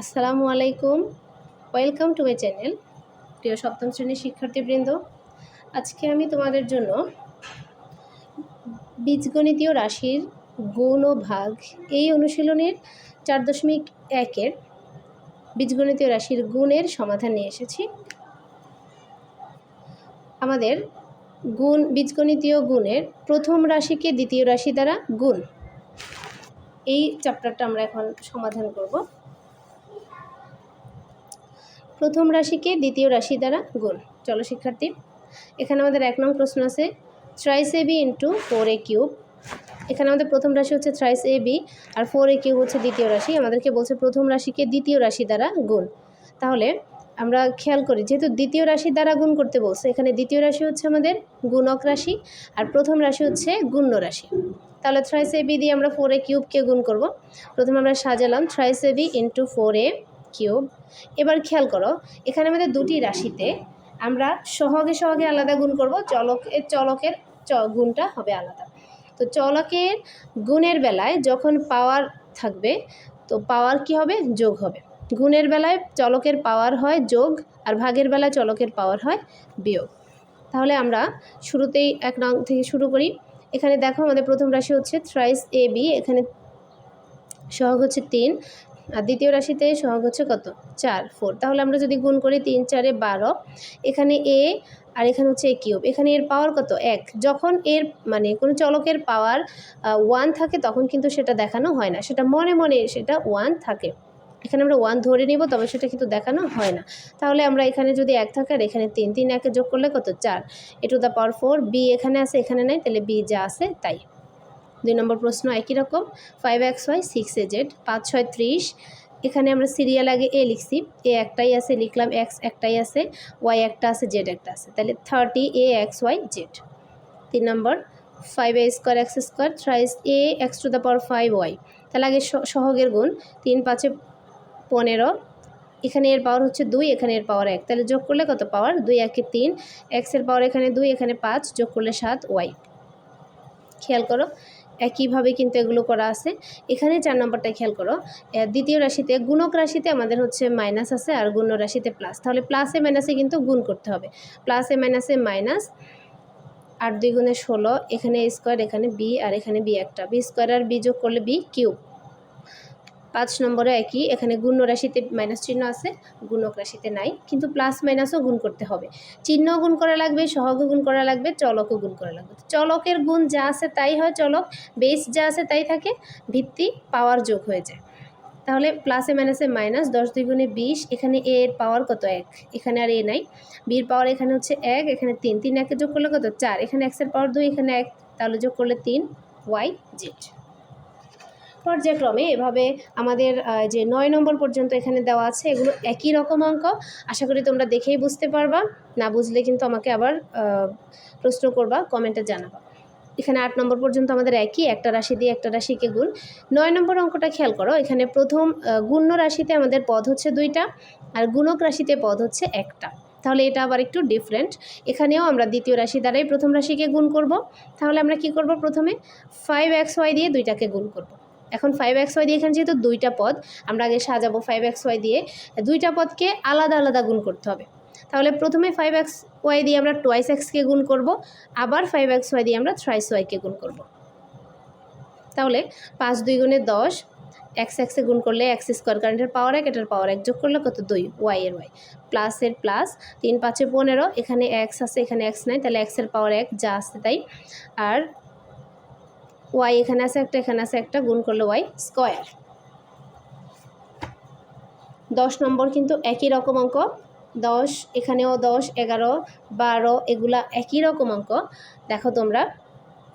আসসালামু আলাইকুম। Welcome to my channel প্রিয় সপ্তম শ্রেণির শিক্ষার্থীবৃন্দ। আজকে আমি তোমাদের জন্য বীজগণিতীয় রাশির গুণ ও ভাগ এই অনুশীলনের চার দশমিক একের বীজগণিতীয় রাশির গুণের সমাধান নিয়ে এসেছি। আমাদের গুণ, বীজগণিতীয় গুণের প্রথম রাশিকে দ্বিতীয় রাশি দ্বারা গুণ। এই চ্যাপ্টারটা আমরা এখন সমাধান করব। প্রথম রাশিকে দ্বিতীয় রাশি দ্বারা গুণ চলো শিক্ষার্থী, এখানে আমাদের এক নং প্রশ্ন আছে thrice a b into four a cube এখানে আমাদের প্রথম রাশি হচ্ছে থ্রাইস এ বি আর ফোর এ কিউব হচ্ছে দ্বিতীয় রাশি। আমাদেরকে বলছে প্রথম রাশিকে দ্বিতীয় রাশি দ্বারা গুণ তাহলে আমরা খেয়াল করি, যেহেতু দ্বিতীয় রাশি দ্বারা গুণ করতে বলছে, এখানে দ্বিতীয় রাশি হচ্ছে আমাদের গুণক রাশি, আর প্রথম রাশি হচ্ছে গুণ্য রাশি। তাহলে থ্রাইস এ বি দিয়ে আমরা ফোর এ কিউবকে গুণ করব। প্রথমে আমরা সাজালাম thrice a b into four a cube. এবার খেয়াল করো, এখানে আমাদের দুটি রাশিতে আমরা সহগে সহগে আলাদা গুণ করব চলকের চলকের চ, গুণটা হবে আলাদা। তো চলকের গুণের বেলায় যখন পাওয়ার থাকবে, তো পাওয়ার কি হবে? যোগ হবে। গুণের বেলায় চলকের পাওয়ার হয় যোগ, আর ভাগের বেলায় চলকের পাওয়ার হয় বিয়োগ। তাহলে আমরা শুরুতেই এক নং থেকে শুরু করি। এখানে দেখো আমাদের প্রথম রাশি হচ্ছে থ্রাইস এ বি এখানে সহগ হচ্ছে তিন আর দ্বিতীয় রাশিতে সহগ হচ্ছে কত? চার ফোর তাহলে আমরা যদি গুণ করি তিন, চারে বারো। এখানে এ আর এখানে হচ্ছে এ কিউব। এখানে এর পাওয়ার কত? এক। যখন এর মানে কোনো চলকের পাওয়ার ওয়ান থাকে, তখন কিন্তু সেটা দেখানো হয় না। সেটা মনে মনে সেটা ওয়ান থাকে। এখানে আমরা ওয়ান ধরে নিব, তবে সেটা কিন্তু দেখানো হয় না। তাহলে আমরা এখানে যদি এক থাকে, আর এখানে তিন তিন একে যোগ করলে কত? চার। A to the power four b এখানে আছে, এখানে নাই, তাহলে বি যা আছে, তাই। দুই নম্বর প্রশ্ন একই রকম five x y six a z পাঁচ ছয় ত্রিশ। এখানে আমরা সিরিয়াল আগে এ লিখছি এ একটাই আছে, লিখলাম এক্স একটাই আছে ওয়াই একটা আছে জেড একটা আছে। তাহলে thirty a x y z তিন নম্বর five a square x square thrice a x to the power five y তাহলে আগে সহগের গুণ, তিন পাঁচে পনেরো। এখানে এর পাওয়ার হচ্ছে দুই, এখানে এর পাওয়ার এক। তাহলে যোগ করলে কত পাওয়ার দুই, একে তিন। এক্সের পাওয়ার এখানে দুই, এখানে পাঁচ। যোগ করলে সাত ওয়াই খেয়াল করো একইভাবে কিন্তু এগুলো করা আছে। এখানে চার নম্বরটা খেয়াল করো। দ্বিতীয় রাশিতে গুণক রাশিতে আমাদের হচ্ছে মাইনাস আছে আর গুণ রাশিতে প্লাস তাহলে প্লাসে মাইনাসে কিন্তু গুণ করতে হবে। প্লাসে মাইনাসে মাইনাস আর দুই গুণে ষোলো, এখানে স্কোয়ার এখানে বি আর এখানে বি একটা। বি স্কোয়ার আর বি যোগ করলে বি কিউব পাঁচ নম্বরে একই, এখানে গুণ রাশিতে মাইনাস চিহ্ন আছে, গুণক রাশিতে নাই, কিন্তু প্লাস মাইনাসও গুণ করতে হবে। চিহ্ন গুণ করা লাগবে, সহগ গুণ করা লাগবে চলকও গুণ করা লাগবে। চলকের গুণ যা আছে তাই হয় চলক বেস যা আছে তাই থাকে, ভিত্তি পাওয়ার যোগ হয়ে যায়। তাহলে প্লাসে মাইনাসে মাইনাস দশ দুই গুণে বিশ, এখানে এ এর পাওয়ার কত এক? এখানে আর এ নাই। বির পাওয়ার এখানে হচ্ছে এক, এখানে তিন তিন একে যোগ করলে কত? চার। এখানে এক্সের পাওয়ার দুই, এখানে এক, তাহলে যোগ করলে তিন ওয়াই জেড পর্যায়ক্রমে এভাবে আমাদের যে নয় নম্বর পর্যন্ত এখানে দেওয়া আছে, এগুলো একই রকম অঙ্ক। আশা করি তোমরা দেখেই বুঝতে পারবা। না বুঝলে কিন্তু আমাকে আবার প্রশ্ন করবা, কমেন্টে জানাবা। এখানে আট নম্বর পর্যন্ত আমাদের একই, একটা রাশি দিয়ে একটা রাশিকে গুণ। নয় নম্বর অঙ্কটা খেয়াল করো, এখানে প্রথম গুণ্য রাশিতে আমাদের পদ হচ্ছে দুইটা, আর গুণক রাশিতে পদ হচ্ছে একটা। তাহলে এটা আবার একটু ডিফারেন্ট এখানেও আমরা দ্বিতীয় রাশি দ্বারাই প্রথম রাশিকে গুণ করব। তাহলে আমরা কি করব প্রথমে? ফাইভ এক্স ওয়াই দিয়ে দুইটাকে গুণ করব। এখন ফাইভ এক্স ওয়াই দিয়ে এখানে যেহেতু দুইটা পদ, আমরা আগে সাজাবো ফাইভ এক্স ওয়াই দিয়ে, দুইটা পদকে আলাদা আলাদা গুণ করতে হবে। তাহলে প্রথমে ফাইভ এক্স ওয়াই দিয়ে আমরা টোয়াইস এক্সকে গুণ করব, আবার ফাইভ এক্স ওয়াই দিয়ে আমরা থ্রাইস ওয়াইকে গুণ করব। তাহলে পাঁচ দুই গুণে দশ এক্স এক্সে গুণ করলে এক্স স্কোয়ার কারেন্টের পাওয়ার এক, এটার পাওয়ার এক যোগ করলে কত? দুই ওয়াই এর ওয়াই প্লাসের প্লাস তিন, পাঁচে পনেরো, এখানে এক্স আছে, এখানে এক্স নাই, তাহলে এক্সের পাওয়ার এক যা আছে তাই। আর ওয়াই এখানে আছে একটা, এখানে আছে একটা, গুণ করলে ওয়াই স্কোয়ার দশ নম্বর কিন্তু একই রকম অঙ্ক। দশ, এখানেও দশ, এগারো, বারো, এগুলা একই রকম অঙ্ক। দেখো তোমরা,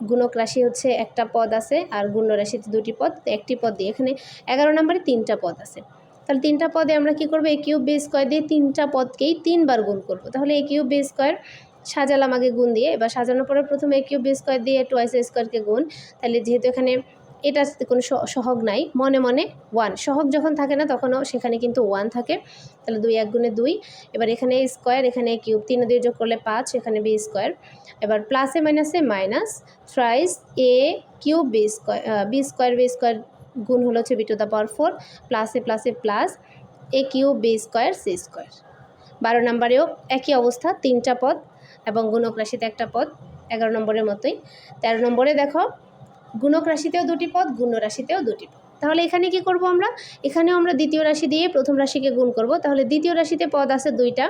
গুণক রাশি হচ্ছে একটা পদ আছে আর গুণ্য রাশিতে দুটি পদ একটি পদ দিয়ে এখানে এগারো নম্বরে তিনটা পদ আছে। তাহলে তিনটা পদে আমরা কি করব? এ কিউব বেস স্কোয়ার দিয়ে তিনটা পদকেই তিনবার গুণ করব। তাহলে এ কিউব বেস স্কোয়ার সাজালাম আগে গুণ দিয়ে। এবার সাজানোর পরে প্রথমে কিউব স্কোয়ার দিয়ে টোয়াইস স্কোয়ারকে গুণ। তাহলে যেহেতু এখানে এটা কোনো সহগ নাই, মনে মনে ওয়ান সহগ যখন থাকে না তখনও সেখানে কিন্তু ওয়ান থাকে। তাহলে দুই এক গুণে দুই। এবার এখানে স্কোয়ার এখানে কিউব তিন দিয়ে যোগ করলে পাঁচ, এখানে বি স্কোয়ার এবার প্লাসে মাইনাসে minus thrice A cube B square B square B square গুণ হলো হচ্ছে B to the power four প্লাসে প্লাসে plus A cube B square C square বারো নম্বরেও একই অবস্থা, তিনটা পদ। এবং গুণক রাশিতে একটা পদ, এগারো নম্বরের মতোই। তেরো নম্বরে দেখো, গুণক রাশিতেও দুটি পদ গুণ রাশিতেও দুটি পদ। তাহলে এখানে কি করব আমরা? এখানেও আমরা দ্বিতীয় রাশি দিয়ে প্রথম রাশিকে গুণ করব। তাহলে দ্বিতীয় রাশিতে পদ আছে দুইটা।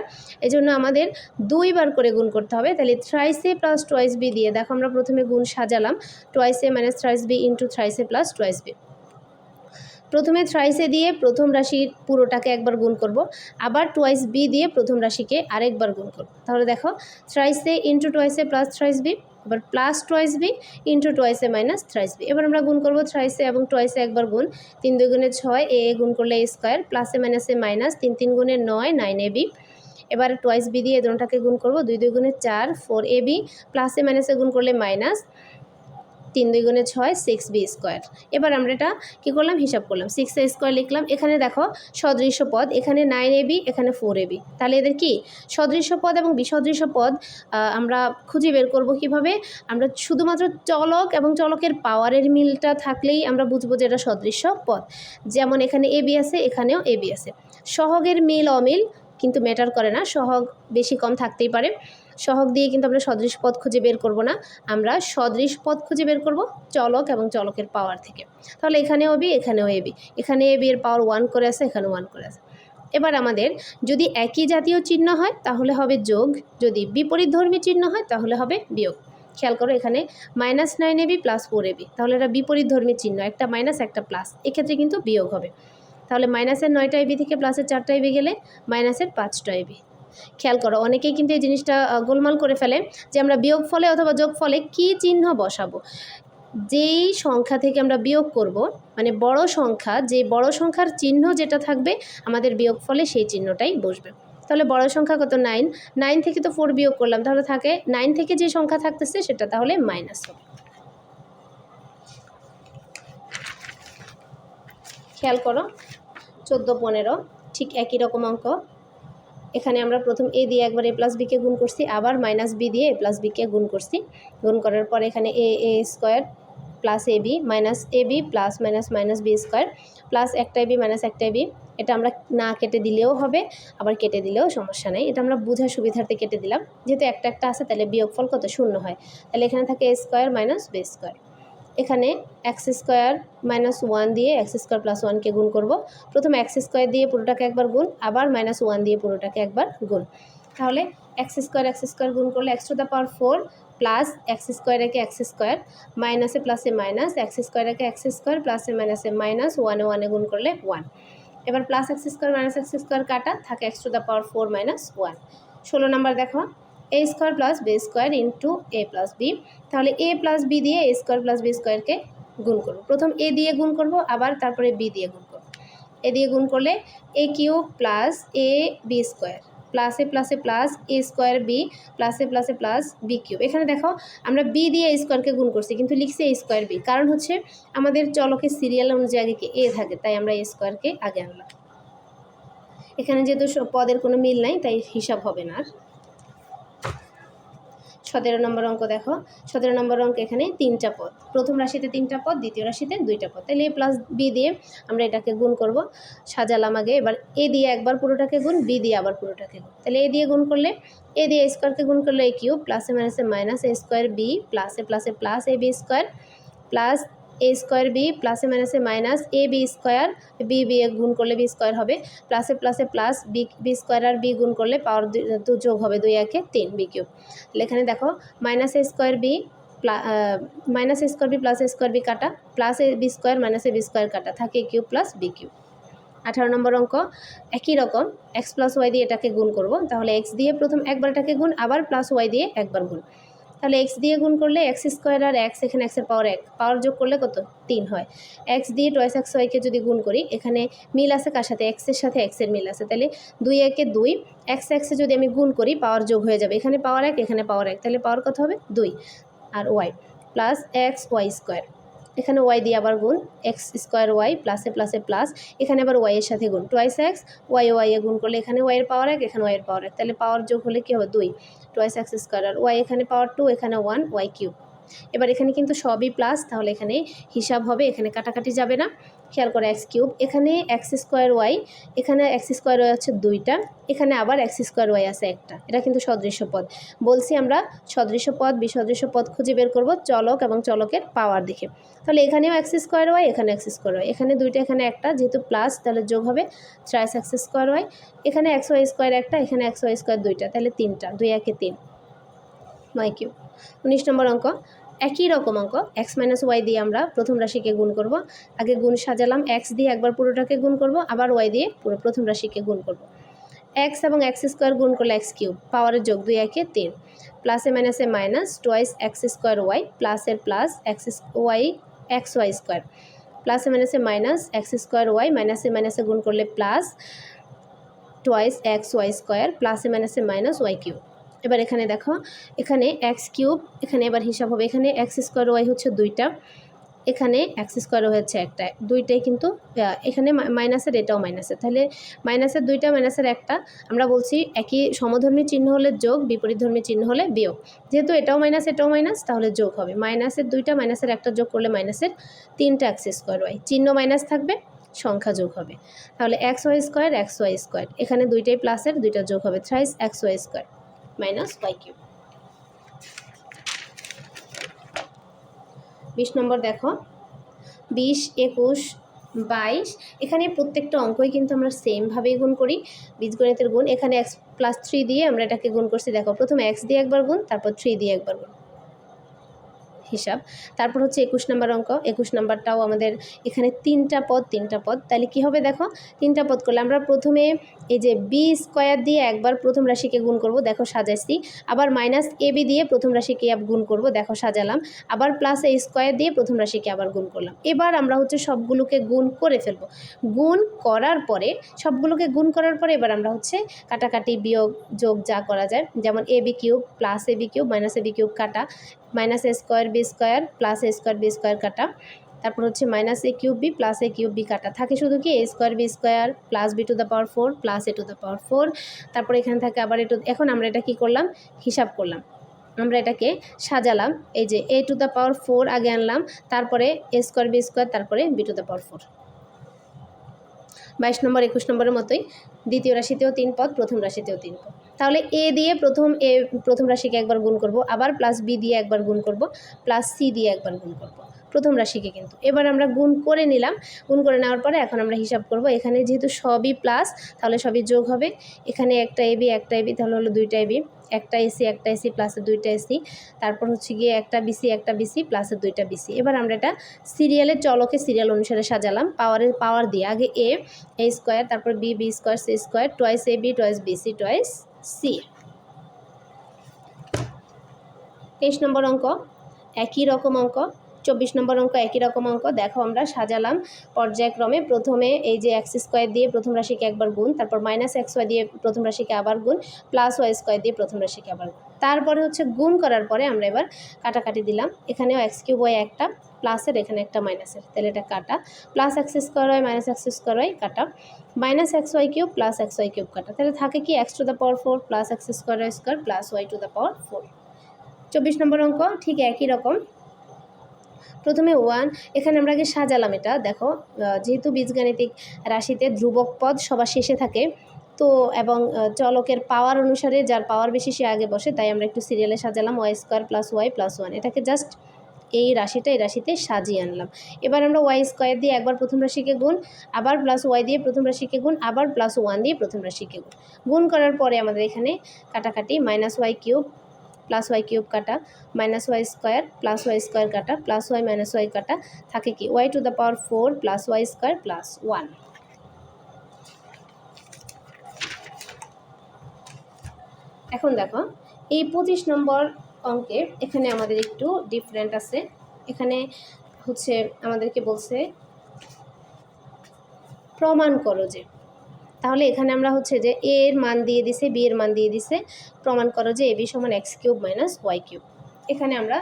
এজন্য আমাদের দুইবার করে গুণ করতে হবে। তাহলে থ্রাইস প্লাস টোয়াইস বি দিয়ে, দেখো আমরা প্রথমে গুণ সাজালাম। Twice minus thrice B into thrice plus twice B প্রথমে থ্রাইসে দিয়ে প্রথম রাশির পুরোটাকে একবার গুণ করব, আবার টোয়াইস বি দিয়ে প্রথম রাশিকে আরেকবার গুণ করব। তাহলে দেখো থ্রাইসে ইন্টু টোয়াইসে প্লাস থ্রাইস বি এবার plus twice B into টোয়াইসে minus thrice B এবার আমরা গুণ করব থ্রাইসে এবং টোয়াইসে একবার গুণ। তিন দুই গুণে ছয় এ এ গুণ করলে এ স্কোয়ার প্লাসে মাইনাসে মাইনাস তিন তিন গুণে নয় নাইন এ বি এবার টোয়াইস বি দিয়ে এ দুটাকে গুণ করব, দুই দুই গুণে চার ফোর এ বি প্লাসে মাইনাসে গুণ করলে মাইনাস তিন দুই গুণে ছয় সিক্স বি স্কোয়ার এবার আমরা এটা কী করলাম? হিসাব করলাম। সিক্স এ স্কোয়ার লিখলাম। এখানে দেখো সদৃশ্য পদ, এখানে নাইন এ বি এখানে ফোর এ বি তাহলে এদের কি? সদৃশ্য পদ এবং বিসদৃশ্য পদ আমরা খুঁজে বের করব কীভাবে? আমরা শুধুমাত্র চলক এবং চলকের পাওয়ারের মিলটা থাকলেই আমরা বুঝব যে এটা সদৃশ্য পদ। যেমন এখানে এ বি আছে, এখানেও এ বি আছে। সহগের মিল অমিল, কিন্তু ম্যাটার করে না। সহগ বেশি কম থাকতেই পারে। সহগ দিয়ে কিন্তু আমরা সদৃশ পদ খুঁজে বের করব না। আমরা সদৃশ পদ খুঁজে বের করব চলক এবং চলকের পাওয়ার থেকে। তাহলে এখানেও বি, এখানেও এ বি। এখানে এ বি এর পাওয়ার ওয়ান করে আছে, এখানে ওয়ান করে আছে। এবার আমাদের যদি একই জাতীয় চিহ্ন হয়, তাহলে হবে যোগ। যদি বিপরীত ধর্মী চিহ্ন হয়, তাহলে হবে বিয়োগ। খেয়াল করো এখানে minus nine A B plus four A B তাহলে এটা বিপরীত ধর্মী চিহ্ন, একটা মাইনাস একটা প্লাস এক্ষেত্রে কিন্তু বিয়োগ হবে। তাহলে মাইনাসের নয়টা এবি থেকে প্লাসের চারটা এবি গেলে মাইনাসের পাঁচটা এবি খেয়াল করো। অনেকেই কিন্তু এই জিনিসটা গোলমাল করে ফেলে যে আমরা বিয়োগ ফলে অথবা যোগ ফলে কী চিহ্ন বসাবো? যেই সংখ্যা থেকে আমরা বিয়োগ করব মানে বড় সংখ্যা, যে বড় সংখ্যার চিহ্ন যেটা থাকবে, আমাদের বিয়োগ ফলে সেই চিহ্নটাই বসবে। তাহলে বড় সংখ্যা কত? নাইন নাইন থেকে তো ফোর বিয়োগ করলাম, তাহলে থাকে নাইন থেকে যে সংখ্যা থাকতেছে সেটা তাহলে মাইনাস হবে খেয়াল করো, চোদ্দ, পনেরো, ঠিক একই রকম অঙ্ক। এখানে আমরা প্রথম এ দিয়ে একবার এ প্লাস বিকে গুণ করছি, আবার মাইনাস বি দিয়ে এ প্লাস বিকে গুণ করছি। গুণ করার পর এখানে A A square plus A B minus A B plus minus minus B square plus একটা বি মাইনাস একটা বি এটা আমরা না কেটে দিলেও হবে, আবার কেটে দিলেও সমস্যা নেই। এটা আমরা বোঝার সুবিধার্থে কেটে দিলাম। যেহেতু একটা একটা আছে, তাহলে বিয়োগফল কত শূন্য হয়? তাহলে এখানে থাকে A square minus B square এখানে এক্স স্কোয়ার মাইনাস ওয়ান দিয়ে এক্স স্কোয়ার প্লাস ওয়ানকে গুণ করব। প্রথমে এক্স স্কোয়ার দিয়ে পুরোটাকে একবার গুণ, আবার মাইনাস ওয়ান দিয়ে পুরোটাকে একবার গুণ। তাহলে এক্স স্কোয়ার এক্স স্কোয়ার গুণ করলে X to the power four plus X square একে এক্স স্কোয়ার মাইনাসে প্লাসে মাইনাস, এক্স স্কোয়ার একে এক্স স্কোয়ার প্লাসে মাইনাসে মাইনাস, ওয়ানে ওয়ানে গুণ করলে ওয়ান। এবার plus X square, minus X square কাটা, থাকে X to the power four minus one. ষোলো নাম্বার দেখো A square plus B square into A plus B তাহলে এ প্লাস বি দিয়ে এ স্কোয়ার প্লাস বি স্কোয়ারকে গুণ করব। প্রথম এ দিয়ে গুণ করব, আবার তারপরে বি দিয়ে গুণ করব। এ দিয়ে গুণ করলে A cube plus A B square প্লাসে প্লাসে প্লাস এ স্কোয়ার বি প্লাসে প্লাসে প্লাস বি কিউব এখানে দেখো, আমরা বি দিয়ে স্কোয়ারকে গুণ করছি, কিন্তু লিখছি এ স্কোয়ার বি কারণ হচ্ছে আমাদের চলকের সিরিয়াল অনুযায়ী আগে কি এ থাকে, তাই আমরা এ স্কোয়ারকে আগে আনলাম। এখানে যেহেতু পদের কোনো মিল নাই, তাই হিসাব হবে না আর। সতেরো নম্বর অঙ্ক দেখো। সতেরো নম্বর অঙ্ক এখানে তিনটা পদ। প্রথম রাশিতে তিনটা পদ, দ্বিতীয় রাশিতে দুইটা পদ। তাহলে এ প্লাস বি দিয়ে আমরা এটাকে গুণ করব। সাজালাম আগে, এবার এ দিয়ে একবার পুরোটাকে গুণ বি দিয়ে আবার পুরোটাকে গুণ। তাহলে এ দিয়ে গুণ করলে এ দিয়ে স্কোয়ারকে গুণ করলে এ কিউব প্লাসে মাইনাসে মাইনাস এ স্কোয়ার বি প্লাসে প্লাসে plus A B square plus A square B প্লাসে মাইনাসে minus A B square B B গুণ করলে বি স্কোয়ার হবে প্লাসে প্লাসে প্লাস বি বি স্কোয়ার আর বি গুণ করলে পাওয়ার দু যোগ হবে দুই একে তিন বি কিউব। এখানে দেখো minus A square B minus A square B plus A square B কাটা plus A B square minus A B square কাটা, থাকে A cube plus B cube. আঠারো নম্বর অঙ্ক, একই রকম এক্স প্লাস ওয়াই দিয়ে এটাকে গুণ করব, তাহলে এক্স দিয়ে প্রথম একবার এটাকে গুণ, আবার প্লাস ওয়াই দিয়ে একবার গুণ। তাহলে এক্স দিয়ে গুণ করলে এক্স স্কোয়ার আর এক্স এখানে এক্সের পাওয়ার এক। পাওয়ার যোগ করলে কত? তিন হয়। এক্স দিয়ে টয়েস এক্স ওয়াইকে যদি গুণ করি, এখানে মিল আছে কার সাথে? এক্সের সাথে এক্সের মিল আছে। তাহলে দুই একে দুই এক্স এক্সে যদি আমি গুণ করি পাওয়ার যোগ হয়ে যাবে। এখানে পাওয়ার এক, এখানে পাওয়ার এক। তাহলে পাওয়ার কত হবে? দুই। আর Y plus X Y square এখানে ওয়াই দিয়ে আবার গুণ এক্স স্কোয়ার ওয়াই প্লাসে প্লাসে প্লাস এখানে আবার ওয়াইয়ের সাথে গুণ। টোয়াইস এক্স ওয়াই ওয়াইয়ে গুণ করলে এখানে ওয়াইয়ের পাওয়ার এক, এখানে ওয়াইয়ের পাওয়ার এক। তাহলে পাওয়ার যোগ হলে কী হবে? দুই। টোয়াইস এক্স স্কোয়ার আর ওয়াই এখানে পাওয়ার টু এখানে ওয়ান ওয়াই কিউব এবার এখানে কিন্তু সবই প্লাস তাহলে এখানে হিসাব হবে, এখানে কাটাকাটি যাবে না। খেয়াল করে এক্স কিউব, এখানে এক্স স্কোয়ার ওয়াই এখানে এক্স স্কোয়ার ওয়াই হচ্ছে দুইটা, এখানে আবার এক্স স্কোয়ার ওয়াই আছে একটা। এটা কিন্তু সদৃশ্য পদ। বলছি আমরা সদৃশ্য পদ বিসদৃশ্য পদ খুঁজে বের করব চলক এবং চলকের পাওয়ার দেখে। তাহলে এখানেও এক্স স্কোয়ার ওয়াই এখানে এক্স স্কোয়ার ওয়াই এখানে দুইটা, এখানে একটা, যেহেতু প্লাস তাহলে যোগ হবে থ্রাইস এক্স স্কোয়ার ওয়াই এখানে এক্স ওয়াই স্কোয়ার একটা, এখানে এক্স ওয়াই স্কোয়ার দুইটা, তাহলে তিনটা, দুই একে তিন। ওয়াই কিউ উনিশ নম্বর অঙ্ক। একই রকম অঙ্ক এক্স মাইনাস ওয়াই দিয়ে আমরা প্রথম রাশিকে গুণ করব। আগে গুণ সাজালাম এক্স দিয়ে একবার পুরোটাকে গুণ করব, আবার ওয়াই দিয়ে পুরো প্রথম রাশিকে গুণ করব। এক্স এবং এক্স স্কোয়ার গুণ করলে এক্স কিউব পাওয়ারের যোগ দুই, একে তিন। প্লাসে মাইনাসে minus twice X square Y প্লাসের plus X Y X Y square প্লাসে মাইনাসে মাইনাস এক্স স্কোয়ার ওয়াই মাইনাসে মাইনাসে গুণ করলে plus twice X Y square প্লাসে মাইনাসে মাইনাস ওয়াই কিউব এবার এখানে দেখো, এখানে এক্স কিউব, এখানে এবার হিসাব হবে, এখানে এক্স স্কোয়ার ওয়াই হচ্ছে দুইটা, এখানে এক্স স্কোয়ার হয়েছে একটা, দুইটাই কিন্তু এখানে মাইনাসের, এটাও মাইনাসের, তাহলে মাইনাসের দুইটা, মাইনাসের একটা, আমরা বলছি একই সমধর্মী চিহ্ন হলে যোগ বিপরীতধর্মী চিহ্ন হলে বিয়োগ, যেহেতু এটাও মাইনাস এটাও মাইনাস, তাহলে যোগ হবে, মাইনাসের দুইটা, মাইনাসের একটা যোগ করলে মাইনাসের তিনটা এক্স স্কোয়ার ওয়াই চিহ্ন মাইনাস থাকবে, সংখ্যা যোগ হবে, তাহলে X Y square X Y square এখানে দুইটাই প্লাসের দুইটা যোগ হবে thrice X Y square minus Y cube বিশ নম্বর দেখো। বিশ, একুশ, বাইশ, এখানে প্রত্যেকটা অঙ্কই কিন্তু আমরা সেমভাবেই গুণ করি। বীজগণিতের গুণ, এখানে এক্স প্লাস থ্রি দিয়ে আমরা এটাকে গুণ করছি। দেখো, প্রথমে এক্স দিয়ে একবার গুণ, তারপর থ্রি দিয়ে একবার গুণ। হিসাব। তারপর হচ্ছে একুশ নাম্বার অঙ্ক। একুশ নাম্বারটাও আমাদের এখানে তিনটা পদ তিনটা পদ। তাহলে কি হবে দেখো? তিনটা পদ করলে আমরা প্রথমে এই যে বি স্কোয়ার দিয়ে একবার প্রথম রাশিকে গুণ করব, দেখো সাজাইছি। আবার মাইনাস এ বি দিয়ে প্রথম রাশিকে গুণ করব, দেখো সাজালাম। আবার প্লাস এ স্কোয়ার দিয়ে প্রথম রাশিকে আবার গুণ করলাম। এবার আমরা হচ্ছে সবগুলোকে গুণ করে ফেলব। গুণ করার পরে, সবগুলোকে গুণ করার পরে এবার আমরা হচ্ছে কাটাকাটি বিয়োগ, যোগ যা করা যায়। যেমন A B cube plus A B cube minus A B cube কাটা। Minus A square B square plus A square B square কাটা। তারপর হচ্ছে minus A cube B plus A cube B কাটা। থাকে শুধু কি A square B square plus B to the power four plus A to the power four. তারপর এখানে থাকে আবার এ টু এখন আমরা এটা কি করলাম? হিসাব করলাম। আমরা এটাকে সাজালাম। এই যে A to the power four আগে আনলাম, তারপরে এ স্কোয়ার বি স্কোয়ার, তারপরে B to the power four. বাইশ নম্বর, একুশ নম্বরের মতোই। দ্বিতীয় রাশিতেও তিন পদ, প্রথম রাশিতেও তিন পদ। তাহলে এ দিয়ে প্রথম, এ প্রথম রাশিকে একবার গুণ করব। আবার প্লাস বি দিয়ে একবার গুণ করব প্লাস সি দিয়ে একবার গুণ করব। প্রথম রাশিকে কিন্তু। এবার আমরা গুণ করে নিলাম। গুণ করে নেওয়ার পরে এখন আমরা হিসাব করব। এখানে যেহেতু সবই প্লাস তাহলে সবই যোগ হবে। এখানে একটা এবি একটা এবি তাহলে হলো দুইটা এবি একটা এসি একটা এসি প্লাসের দুইটা এসি তারপর হচ্ছে গিয়ে একটা বিসি একটা বিসি প্লাসের দুইটা বিসি এবার আমরা এটা সিরিয়ালের চলকে সিরিয়াল অনুসারে সাজালাম। পাওয়ারের পাওয়ার দিয়ে। আগে এ এ স্কোয়ার তারপর B B square C square twice A B twice B C twice C তেইশ নম্বর অঙ্ক। একই রকম অঙ্ক। চব্বিশ নম্বর অঙ্ক, একই রকম অঙ্ক। দেখো আমরা সাজালাম পর্যায়ক্রমে। প্রথমে এই যে এক্স স্কোয়ার দিয়ে প্রথম রাশিকে একবার গুণ, তারপর মাইনাস এক্স ওয়াই দিয়ে প্রথম রাশিকে আবার গুণ প্লাস ওয়াই স্কোয়ার দিয়ে প্রথম রাশিকে আবার গুণ। তারপরে হচ্ছে গুণ করার পরে আমরা এবার কাটাকাটি দিলাম। এখানেও এক্স কিউব ওয়াই একটা প্লাসের এখানে একটা মাইনাসের তাহলে এটা কাটা। Plus X square Y minus X square Y কাটা। Minus X Y cube plus X Y cube কাটা। তাহলে থাকে কি X to the power four plus X square Y square plus Y to the power four চব্বিশ নম্বর অঙ্ক, ঠিক একই রকম। প্রথমে ওয়ান, এখানে আমরা আগে সাজালাম এটা। দেখো যেহেতু বীজগাণিতিক রাশিতে ধ্রুবক পদ সবার শেষে থাকে, তো এবং চলকের পাওয়ার অনুসারে যার পাওয়ার বেশি সে আগে বসে, তাই আমরা একটু সিরিয়ালে সাজালাম Y square plus Y plus one এটাকে জাস্ট এই রাশিটা এই রাশিতে সাজিয়ে আনলাম। এবার আমরা ওয়াই স্কোয়ার দিয়ে একবার প্রথম রাশিকে গুণ, আবার প্লাস ওয়াই দিয়ে প্রথম রাশিকে গুণ, আবার প্লাস ওয়ান দিয়ে প্রথম রাশিকে গুণ। গুণ করার পরে আমাদের এখানে কাটাকাটি minus Y cube plus Y cube কাটা minus Y square plus Y square কাটা প্লাস ওয়াই মাইনাস ওয়াই কাটা থাকে কি? Y to the power four plus Y square plus one এখন দেখো, এই পঁচিশ নম্বর অঙ্কে এখানে আমাদের একটু ডিফারেন্ট আছে। এখানে হচ্ছে আমাদেরকে বলছে, প্রমাণ করো যে তাহলে এখানে আমরা হচ্ছে যে এ এর মান দিয়ে দিছে বি এর মান দিয়ে দিছে। প্রমাণ করো যে এ বি সমান X cube minus Y cube. এখানে আমরা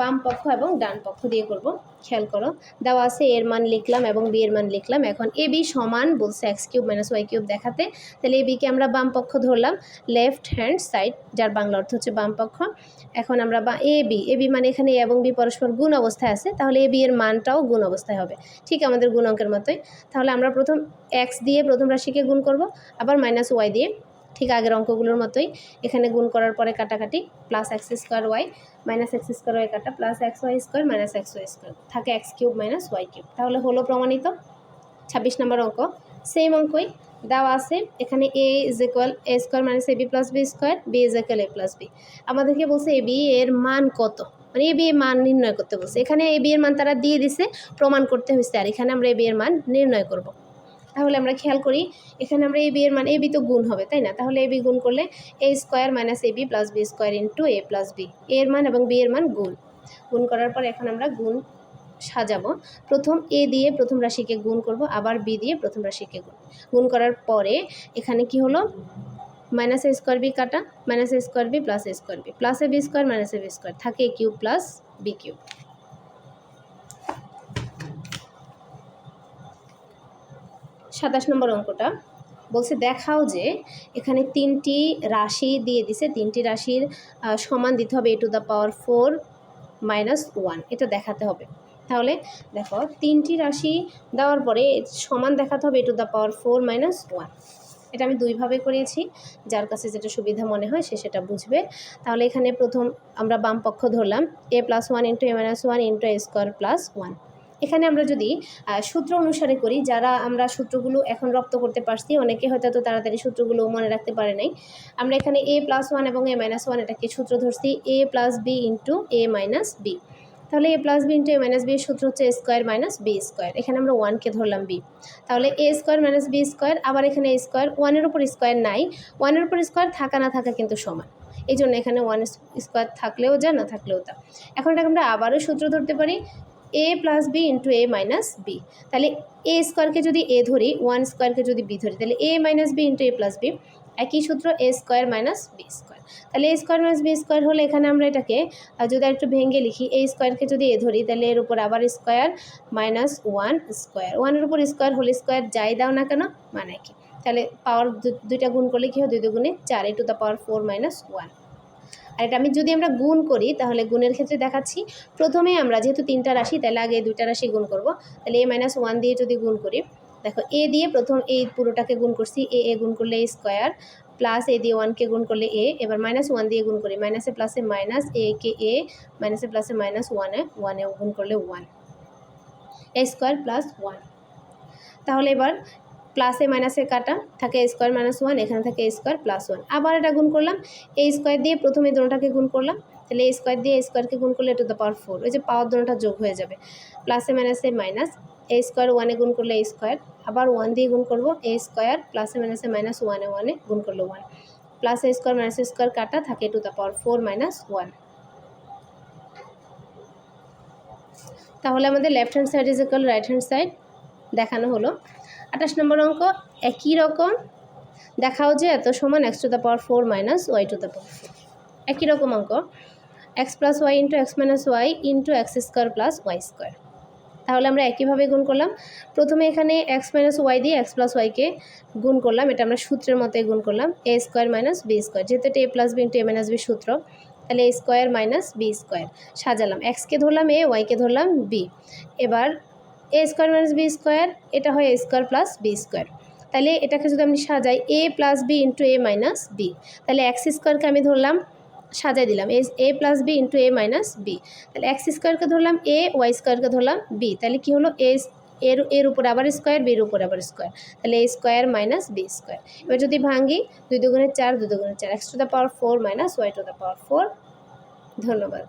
বাম পক্ষ এবং ডান পক্ষ দিয়ে করব। খেয়াল করো, দেওয়া আছে এর মান লিখলাম এবং বি এর মান লিখলাম। এখন এ, বি সমান বলছে X cube minus Y cube দেখাতে। তাহলে এ বিকে আমরা বাম পক্ষ ধরলাম, লেফট হ্যান্ড সাইড, যার বাংলা অর্থ হচ্ছে বাম পক্ষ। এখন আমরা বা এ, বি এ, বি মানে এখানে এবং বি পরস্পর গুণ অবস্থায় আছে, তাহলে এ, বি এর মানটাও গুণ অবস্থায় হবে। ঠিক আমাদের গুণ অঙ্কের মতোই। তাহলে আমরা প্রথম এক্স দিয়ে প্রথম রাশিকে গুণ করব, আবার মাইনাস ওয়াই দিয়ে ঠিক আগের অঙ্কগুলোর মতোই। এখানে গুণ করার পরে কাটাকাটি plus X square Y minus X square Y কাটা plus X Y square minus X Y square থাকে X cube minus Y cube তাহলে হলো প্রমাণিত। ছাব্বিশ নম্বর অঙ্ক। সেম অঙ্কই। দেওয়া আছে। এখানে A is equal A square minus A B plus B square B is equal A plus B আমাদেরকে বলছে এ বি এর মান কত? মানে এ বি এর মান নির্ণয় করতে বলছে। এখানে এ বি এর মান তারা দিয়ে দিছে, প্রমাণ করতে হয়েছে আর এখানে আমরা এ বি এর মান নির্ণয় করব। তাহলে আমরা খেয়াল করি, এখানে আমরা এ বি এর মান, এ বি তো গুণ হবে, তাই না? তাহলে এ বি গুণ করলে A square minus A B plus B square into A plus B. এর মান এবং বি এর মান গুণ। গুণ করার পর এখন আমরা গুণ সাজাবো। প্রথম এ দিয়ে প্রথম রাশিকে গুণ করব, আবার বি দিয়ে প্রথম রাশিকে গুণ। গুণ করার পরে এখানে কি হলো? মাইনাস এ স্কোয়ার বি কাটা, minus A square B plus A square B. Plus A B square, minus A B square. থাকে কিউব প্লাস বি কিউব। সাতাশ নম্বর অঙ্কটা, বলছে দেখাও যে এখানে তিনটি রাশি দিয়ে দিছে, তিনটি রাশির সমান দিতে হবে A to the power four minus one, এটা দেখাতে হবে। তাহলে দেখো তিনটি রাশি দেওয়ার পরে সমান দেখাতে হবে A to the power four minus one. এটা আমি দুইভাবে করিয়েছি যার কাছে যেটা সুবিধা মনে হয় সে সেটা বুঝবে। তাহলে এখানে প্রথম আমরা বাম পক্ষ ধরলাম, A plus one into A minus one into A square plus one. এখানে আমরা যদি সূত্র অনুসারে করি, যারা আমরা সূত্রগুলো এখন রপ্ত করতে পারছি, অনেকে হয়তো তাড়াতাড়ি সূত্রগুলো মনে রাখতে পারে নাই। আমরা এখানে এ প্লাস ওয়ান এবং এ মাইনাস ওয়ান এটাকে সূত্র ধরছি A plus B into A minus B তাহলে A plus B into A minus B সূত্র হচ্ছে স্কোয়ার মাইনাস বি স্কোয়ার এখানে আমরা ওয়ানকে ধরলাম বি তাহলে A square minus B square আবার এখানে স্কোয়ার ওয়ানের উপর স্কোয়ার নাই। ওয়ানের উপর স্কোয়ার থাকা না থাকা কিন্তু সমান। এই জন্য এখানে ওয়ান স্কোয়ার থাকলেও যা, না থাকলেও তা। এখন এটাকে আমরা আবারও সূত্র ধরতে পারি। A plus B into A minus B তাহলে এ স্কোয়ারকে যদি এ ধরি ওয়ান স্কোয়ারকে যদি বি ধরি, তাহলে A minus B into A plus B একই সূত্র A square minus B square তাহলে A square minus B square হলে এখানে আমরা এটাকে যদি একটু ভেঙে লিখি এ স্কোয়ারকে যদি এ ধরি, তাহলে এর উপর আবার স্কোয়ার মাইনাস ওয়ান স্কোয়ার ওয়ানের উপর স্কোয়ার হোল স্কোয়ার যাই দাও না কেন মানে কি? তাহলে পাওয়ার দুইটা গুণ করলে কি হয়? দুই দুগুণে চার A to the power four minus one আর এটা আমি যদি আমরা গুণ করি, তাহলে গুণের ক্ষেত্রে দেখাচ্ছি, প্রথমে আমরা যেহেতু তিনটা রাশি, তাহলে আগে দুইটা রাশি গুণ করব। তাহলে এ মাইনাস ওয়ান দিয়ে যদি গুণ করি, দেখো এ দিয়ে প্রথম এই পুরোটাকে গুণ করছি এ এ গুণ করলে এ স্কোয়ার প্লাস এ দিয়ে ওয়ানকে গুণ করলে এ এবার মাইনাস ওয়ান দিয়ে গুণ করি মাইনাসে প্লাসে মাইনাস এ কে এ মাইনাসে প্লাসে মাইনাস ওয়ানে ওয়ানে গুণ করলে one A square plus one তাহলে এবার প্লাসে মাইনাসে কাটা, থাকে স্কোয়ার মাইনাস ওয়ান এখানে থাকে স্কোয়ার প্লাস ওয়ান আবার এটা গুণ করলাম এই স্কোয়ার দিয়ে প্রথমে দোনোটাকে গুণ করলাম, তাহলে এ স্কোয়ার দিয়ে স্কোয়ারকে গুণ করলে টু দ্য পাওয়ার ফোর ওই যে পাওয়ার দোনোটা যোগ হয়ে যাবে। প্লাসে মাইনাসে মাইনাস এ স্কোয়ার ওয়ানে গুণ করলে স্কোয়ার আবার ওয়ান দিয়ে গুণ করব এ স্কোয়ার প্লাসে মাইনাসে মাইনাস ওয়ানে ওয়ানে গুণ করলে one plus A square minus square কাটা থাকে to the power four minus one তাহলে আমাদের left hand side is right hand side দেখানো হলো। আঠাশ নম্বর অঙ্ক, একই রকম। দেখাও যে এত সমান X to the power four minus Y to the power একই রকম অঙ্ক। X plus Y into X minus Y into X square plus Y square তাহলে আমরা একইভাবে গুণ করলাম। প্রথমে এখানে এক্স মাইনাস ওয়াই দিয়ে এক্স প্লাস ওয়াইকে গুণ করলাম। এটা আমরা সূত্রের মতোই গুণ করলাম। A square minus B square যেহেতু এটা A plus B into A minus B সূত্র, তাহলে A square minus B square সাজালাম। এক্সকে ধরলাম এ ওয়াইকে ধরলাম বি এবার A square minus B square এটা হয় A square plus B square তাহলে এটাকে যদি আমি সাজাই A plus B into A minus B তাহলে এক্স স্কোয়ারকে আমি ধরলাম, সাজাই দিলাম A plus B into A minus B তাহলে এক্স স্কোয়ারকে ধরলাম এ ওয়াই স্কোয়ারকে ধরলাম বি তাহলে কি হলো এ এর এর উপর আবার স্কোয়ার বির উপর আবার স্কোয়ার তাহলে A square minus B square এবার যদি ভাঙি, দুই দুগুণে চার, দুই দুগুণে চার X to the power four minus Y to the power four ধন্যবাদ।